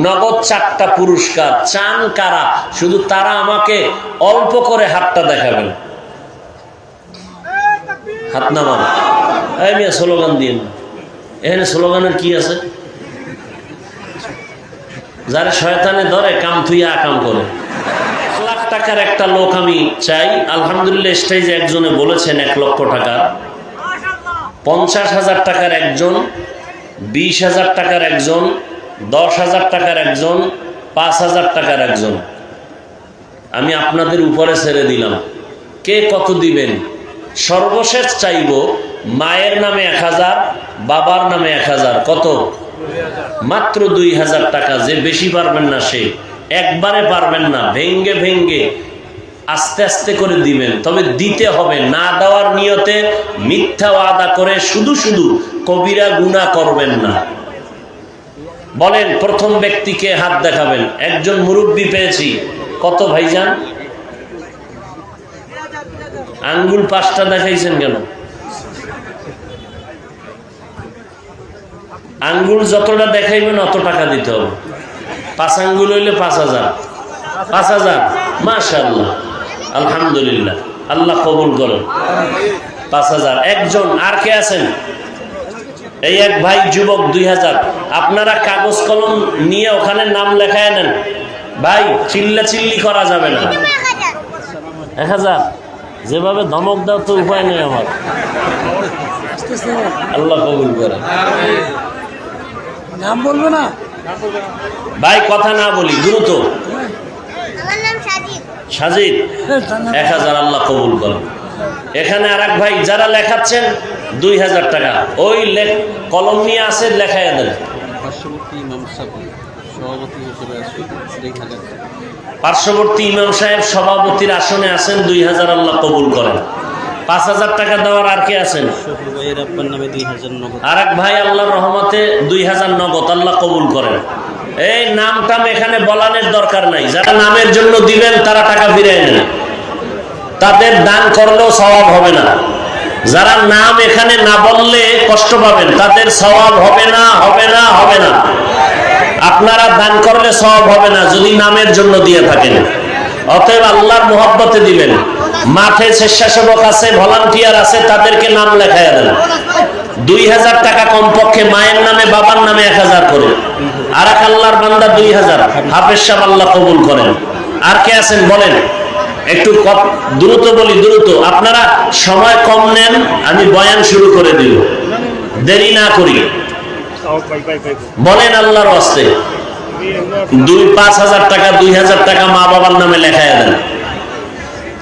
নগদ চারটা পুরস্কার। চান কারা? শুধু তারা আমাকে অল্প করে হাতটা দেখাবেন। হাত নামান। স্লোগান দিন এখানে স্লোগানের কি আছে? যারা শয়তানে ধরে, কাম থুইয়া আকাম করে। লাখ টাকার একটা লোক আমি চাই। আলহামদুলিল্লাহ, স্টেজে একজনে বলেছেন এক লক্ষ টাকা। পঞ্চাশ হাজার টাকার একজন, বিশ হাজার টাকার একজন দশ হাজার টাকার একজন, পাঁচ হাজার টাকার একজন। আমি আপনাদের উপরে ছেড়ে দিলাম। কে কত দিবেন? সর্বশেষ চাইব, মায়ের নামে এক হাজার, বাবার নামে এক হাজার। কত? মাত্র দুই হাজার টাকা। যে বেশি পারবেন না সে। একবারে পারবেন না। ভেঙ্গে ভেঙ্গে আস্তে আস্তে করে দিবেন। তবে দিতে হবে। না দেওয়ার নিয়তে মিথ্যা ওয়াদা করে শুধু শুধু কবিরা গুণা করবেন না। বলেন, প্রথম ব্যক্তিকে হাত দেখাবেন। একজন মুরব্বী পেয়েছি। কত ভাইজান? আঙ্গুল পাঁচটা দেখাইছেন কেন? আঙ্গুল যতটা দেখাইবেন, অত টাকা দিতে হবে। পাঁচ আঙ্গুল হইলে পাঁচ হাজার। পাঁচ হাজার। মাশাল্লাহ আলহামদুলিল্লাহ। আল্লাহ কবুল করুন। পাঁচ হাজার। একজন, আর কে আছেন? এই এক ভাই, যুবক, দুই হাজার। আপনারা কাগজ কলম নিয়ে ওখানে নাম লেখায় নেন। ভাই চিল্লা চিল্লি করা যাবে না। এক হাজার। যেভাবে ধমক দাও তো উপায় নেই আমার। আল্লাহ কবুল করে। নাম বলবে না? ভাই কথা না বলি দ্রুত। আমার সাজিদ। এক হাজার আল্লাহ কবুল করেন এখানে আর এক ভাই যারা লেখাচ্ছেন দুই হাজার টাকা। ওই লেখ কলম নিয়ে আসে লেখায় দেন। ইমাম সাহেব সভাপতি হিসেবে আছে দুই হাজার পার্শ্ববর্তী ইমাম সাহেব সভাপতির আসনে আছেন দুই হাজার আল্লাহ কবুল করেন। পাঁচ হাজার টাকা দেওয়ার আর কে আছেন? নামে আর এক ভাই আল্লাহর রহমতে দুই হাজার নগদ আল্লাহ কবুল করেন। এই নামটাম এখানে বলানের দরকার নাই। যারা নামের জন্য দিবেন তারা টাকা ফিরিয়ে নেন। তাদের দান করলেও স্বভাব হবে না। যারা নাম এখানে না বললে কষ্ট পাবেন, তাদের স্বভাব হবে না হবে না হবে না। আপনারা দান করলে সব হবে না, যদি নামের জন্য দিয়ে থাকেন। অতএব আল্লাহর মোহব্বতে দিবেন। মাঠে স্বেচ্ছাসেবক আছে, ভলান্টিয়ার আছে, তাদেরকে নাম লেখাইয়া দেন। দুই হাজার টাকা কমপক্ষে মায়ের নামে, বাবার নামে এক হাজার করে। আর এক আল্লাহর বান্দা দুই হাজার। হাফেজ সাহেব আল্লাহ কবুল করেন। আর কে আছেন বলেন? একটু দ্রুত বলি, দ্রুত। আপনারা সময় কম নেন, আমি বয়ান শুরু করে দিব। দেরি না করি। বলেন আল্লাহর ওয়াস্তে। দুই, পাঁচ হাজার টাকা, দুই হাজার টাকা মা বাবার নামে লেখায় দেন।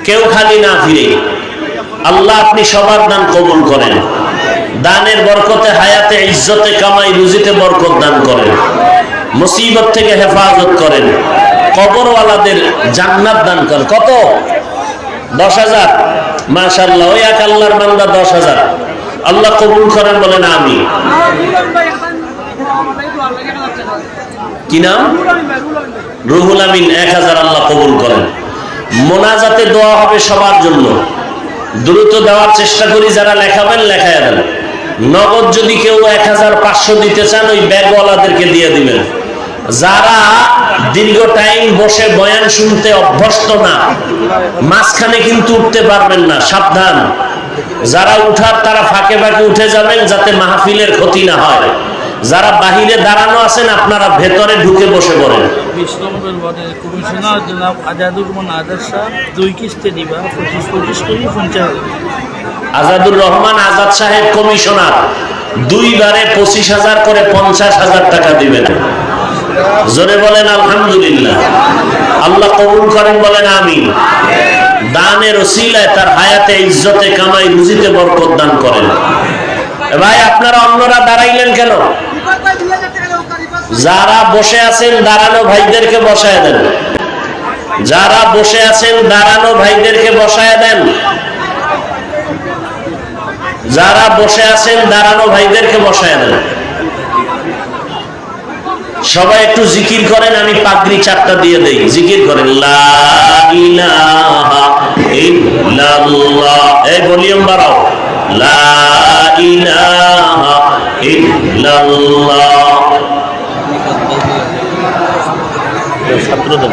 কেউ খালি না ফিরে। আল্লাহ আপনি সবার দান কবুল করেন। দানের বরকতে হায়াতে, ইজ্জতে কামাই, রুজিতে বরকত দান করেন। মুসিবত থেকে হেফাজত করেন। কবরওয়ালাদের জান্নাত দান কত? দশ হাজার। ওই এক আল্লাহর বান্দা দশ হাজার। আল্লাহ কবুল করেন বলেন আমি কি নাম? রুহুল আমিন, এক হাজার আল্লাহ কবুল করেন। মোনাজাতে দোয়া হবে সবার জন্য। দ্রুত দেওয়ার চেষ্টা করি, যারা লেখাবেন লেখায় দেন। নগদ যদি কেউ এক হাজার পাঁচশো দিতে চান, ওই ব্যাগওয়ালাদেরকে দিয়ে দিবেন। যারা দীর্ঘ টাইম বসে বয়ান শুনতে অভ্যস্ত না মাঝখানে কিন্তু উঠতে পারবেন না সাবধান। যারা উঠার তারা ফাঁকে ফাঁকে উঠে যাবেন যাতে মাহফিলের ক্ষতি না হয়। যারা বাহিরে দাঁড়ানো আছেন আপনারা ভেতরে ঢুকে বসে পড়েন। কমিশনার জনাব আজাদুর রহমান আজাদ দুই কিস্তি দিবা পঁচিশ পঁচিশ করে পঞ্চাশ। আজাদুর রহমান আজাদ সাহেব কমিশনার দুইবারে পঁচিশ হাজার করে পঞ্চাশ হাজার টাকা দিবেন। জোরে বলেন আলহামদুলিল্লাহ। আল্লাহ কবুল করেন বলেন আমি দানের ওসিলায় তার হায়াতে, ইজ্জতে কামাই রুজিতে বরকত দান করেন। ভাই, আপনারা অন্যরা দাঁড়াইলেন কেন? যারা বসে আছেন, দাঁড়ানো ভাইদেরকে বসায় দেন। যারা বসে আছেন, দাঁড়ানো ভাইদেরকে বসায় দেন। যারা বসে আছেন, দাঁড়ানো ভাইদেরকে বসায় দেন। সবাই একটু জিকির করেন, আমি পাগড়ি চারটা দিয়ে দেই। জিকির করেন এই ভলিউম বাড়াও। ছাত্রদের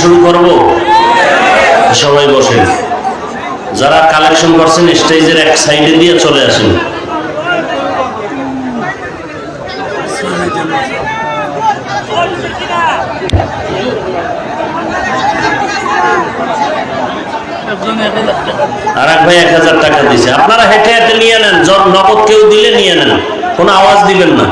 শুরু করব? সবাই বসেন যারা কালেকশন করছেন, স্টেজের এক সাইডে দিয়ে চলে আসেন। আর এক ভাই এক হাজার টাকা দিছে। আপনারা হেঁটে হেঁটে নিয়ে নেন নগদ কেউ দিলে নিয়ে নেন। কোনো আওয়াজ দিবেন না।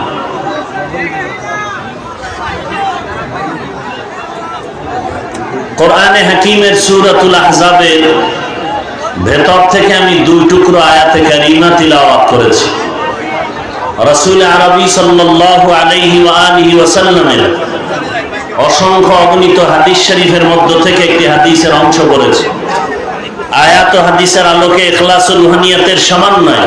কোরআনে হাকিমের সুরাতুল আহজাবের ভেতর থেকে আমি দুই টুকরো আয়াতে কারিমা তিলাওয়াত করেছি। রসুল আরবি সাল্লাল্লাহু আলাইহি ওয়া আলিহি ওয়াসাল্লামের অসংখ্য অগণিত হাদিস শরীফের মধ্য থেকে একটি হাদিসের অংশ করেছি। আয়াত হাদিসের আলোকে ইখলাসুল রুহানিয়াতের সমান নয়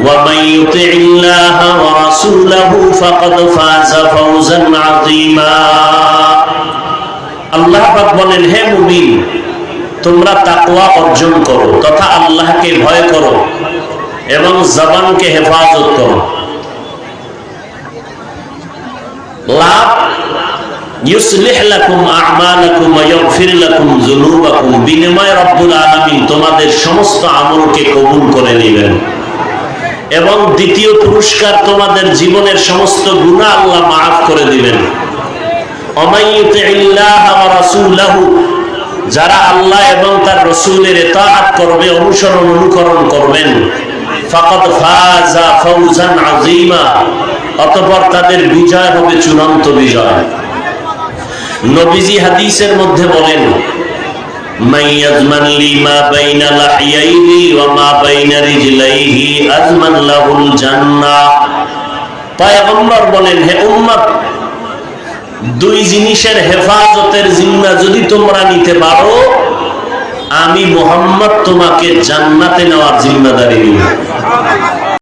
ومن يطع الله ورسوله فقد فاز فوزا عظيما আল্লাহ পাক বলেন হে মুমিন তোমরা তাকওয়া অর্জন করো তথা আল্লাহকে ভয় করো এবং জবানকে হেফাজত করো লাভ ইউসলিহ লাকুম আ'মালাকুম ওয়া ইয়াগফির লাকুম যুনুবাকুম বিনিময়ে রব্বুল আলামিন তোমাদের সমস্ত আমলকে কবুল করে নেবেন এবং দ্বিতীয় পুরস্কার তোমাদের জীবনের সমস্ত গুনাহ আল্লাহ মাফ করে দিবেন। যারা আল্লাহ এবং তার রসুলের ইতাআত করবে, অনুসরণ অনুকরণ করবেন। ফাকাদ ফাজা ফাওজান আযীমা, অতঃপর তাদের বিজয় হবে চূড়ান্ত বিজয়। নবীজি হাদিসের মধ্যে বলেন من يضمن لي ما بين لحييه وما بين رجليه أضمن له الجنة পয়গম্বর বলেন হে উম্মত দুই জিনিসের হেফাজতের জিম্মা যদি তোমরা নিতে পারো আমি মোহাম্মদ তোমাকে জান্নাতে নেওয়ার জিম্মাদারি নিব